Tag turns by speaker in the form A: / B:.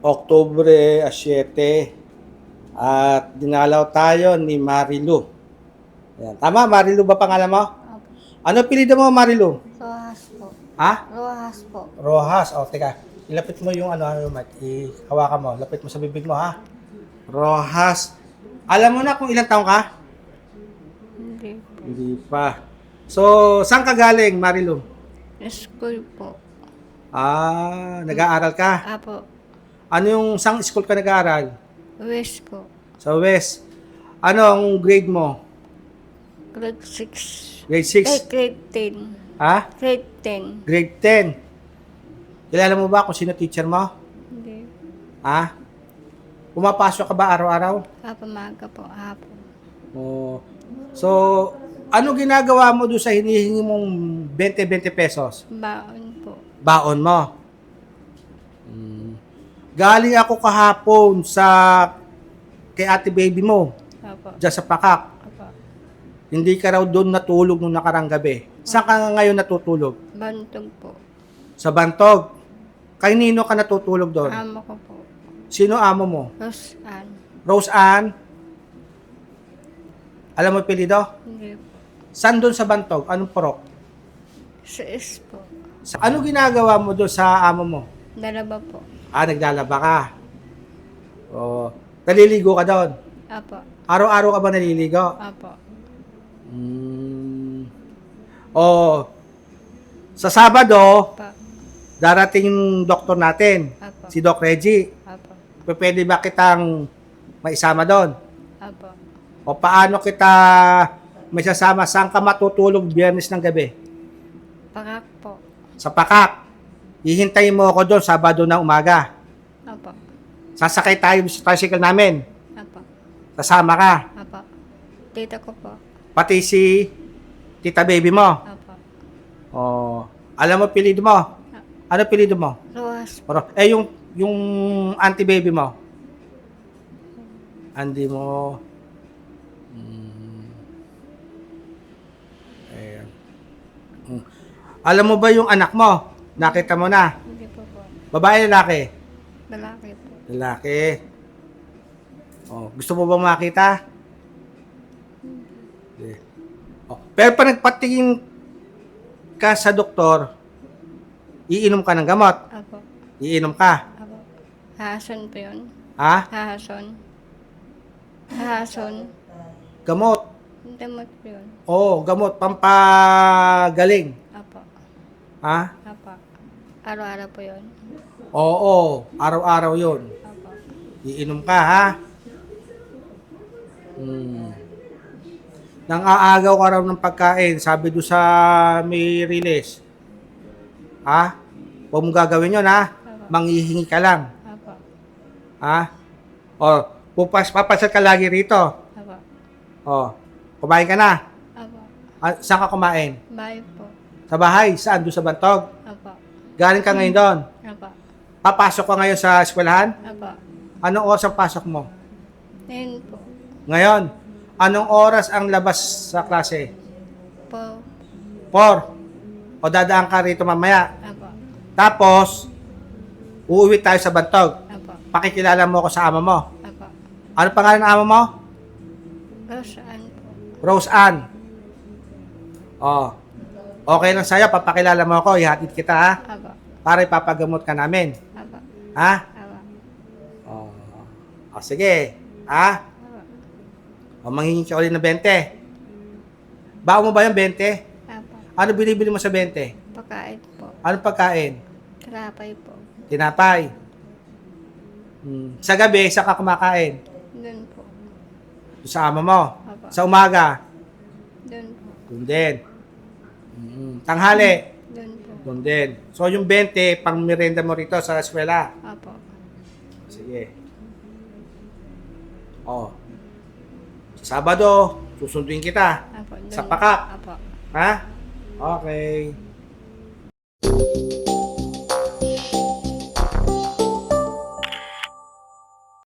A: Oktubre 7 at dinalaw tayo ni Marilu. Ayan. Tama, Marilu ba pangalan mo?
B: Opo.
A: Ano pilido mo, Marilu?
B: Rojas po.
A: Ha?
B: Rojas po.
A: Rojas. O, teka. Ilapit mo yung ano, ano. Ihawakan mo. Lapit mo sa bibig mo, ha? Rojas. Alam mo na kung ilang taong ka?
B: Hindi po.
A: Hindi pa. So, saan ka galing, Marilu?
B: School po.
A: Ah, nag-aaral ka.
B: Apo.
A: Ano yung sang school ka nag-aaral?
B: West po.
A: Sa West. Ano ang grade mo?
B: Grade 6.
A: Grade
B: Eh,
A: 6?
B: grade 10.
A: Ha?
B: Grade 10.
A: Grade 10. Kilala mo ba kung sino teacher mo?
B: Hindi.
A: Ha? Pumapasok ka ba araw-araw?
B: Apo maga po. Apo.
A: Oo. So, ano ginagawa mo doon sa hinihingi mong 20-20 pesos?
B: Baon po.
A: Baon mo. Hmm. Galing ako kahapon sa kay ate baby mo,
B: Apo.
A: dyan sa Pakak.
B: Apo.
A: Hindi ka raw doon natulog nung nakarang gabi. Saan ka nga ngayon natutulog?
B: Bantog po.
A: Sa Bantog. Kay Nino ka natutulog doon?
B: Amo ko po.
A: Sino amo mo?
B: Rosan.
A: Rose Ann? Alam mo pilido?
B: Hindi po.
A: Saan doon sa Bantog? Anong porok?
B: Sa is po.
A: Sa, ano ginagawa mo doon sa amo mo?
B: Dalawa po.
A: Ah, naglalaba ka. O, naliligo ka doon.
B: Apo.
A: Araw-araw ka ba naliligo?
B: Apo.
A: Mm. O, sa Sabado,
B: Pa.
A: darating yung doktor natin,
B: Apo.
A: si Doc Reggie.
B: Apo.
A: Pwede ba kitang maisama doon?
B: Apo.
A: O paano kita may sasama? Saan ka matutulog biyernes ng gabi?
B: Pakak po.
A: Sa Pakak. Hihintayin mo ako doon Sabado na umaga.
B: Apo.
A: Sasakay tayo sa tricycle namin.
B: Apo.
A: Kasama ka.
B: Apo. Tita ko po.
A: Pati si tita baby mo.
B: Apo.
A: O, alam mo pilido mo? Ano pilido mo?
B: Rojas.
A: Pero, eh, yung, yung auntie baby mo? Andi mo. Mm. Ayan. Mm. Alam mo ba yung anak mo? Nakita mo na.
B: Hindi po po.
A: Babae, lalaki?
B: Lalaki po.
A: Lalaki. Oh, gusto mo ba makita? Hindi. Oh, pero pag nagpatingin ka sa doktor, iinom ka ng gamot.
B: Apo.
A: Iinom ka.
B: Apo. Hahason po yun.
A: Ha?
B: Hahason. Hahason.
A: Gamot.
B: Damot po yun.
A: Oo, gamot. Pampagaling.
B: Apo.
A: Ha?
B: Araw-araw po yun.
A: Oo, araw-araw yon.
B: Apo.
A: Iinom ka, ha? Hmm. Nang aagaw ka raw ng pagkain, sabi do sa may release. Ha? Huwag mong gagawin yun, ha?
B: Apo.
A: Manghihingi ka lang.
B: Apo.
A: Ha? O, pupas, papasal ka lagi rito.
B: Apo.
A: O, kumain ka na.
B: Apo.
A: Ah, saan ka kumain?
B: Bye po.
A: Sa bahay? Saan? Doon sa Bantog? Galing ka ngayon doon?
B: Apo.
A: Papasok ka ngayon sa eskwelahan?
B: Apo.
A: Anong oras ang pasok mo?
B: Ngayon po.
A: Ngayon, anong oras ang labas sa klase?
B: Po.
A: 4. O dadaan ka rito mamaya.
B: Apo.
A: Tapos, uuwi tayo sa Bantog.
B: Apo.
A: Pakikilala mo ako sa ama mo.
B: Apo.
A: Ano pangalan ng ama mo?
B: Rosaan po.
A: Rose Ann. Oh. Okay lang sa'yo, papakilala mo ako, ihatid kita ha,
B: Apo.
A: para ipapagamot ka namin.
B: Apo.
A: Ha?
B: Apo.
A: Oh. O sige, ha?
B: Apo.
A: O manghingi ka ulit ng 20. Bao mo ba yung 20?
B: Apo.
A: Ano binibili mo sa 20?
B: Pagkain po.
A: Anong pagkain?
B: Karapay po.
A: Tinapay. Hmm. Sa gabi, saan ka kumakain?
B: Doon po.
A: Sa ama mo.
B: Apo.
A: Sa umaga,
B: Doon po.
A: doon din. Tanghali,
B: Doon po.
A: doon din. So yung 20, pang merenda mo rito sa eskwela.
B: Opo.
A: Sige. Oh. Sabado, susunduin kita.
B: Opo.
A: Sa pakak.
B: Opo.
A: Ha? Okay.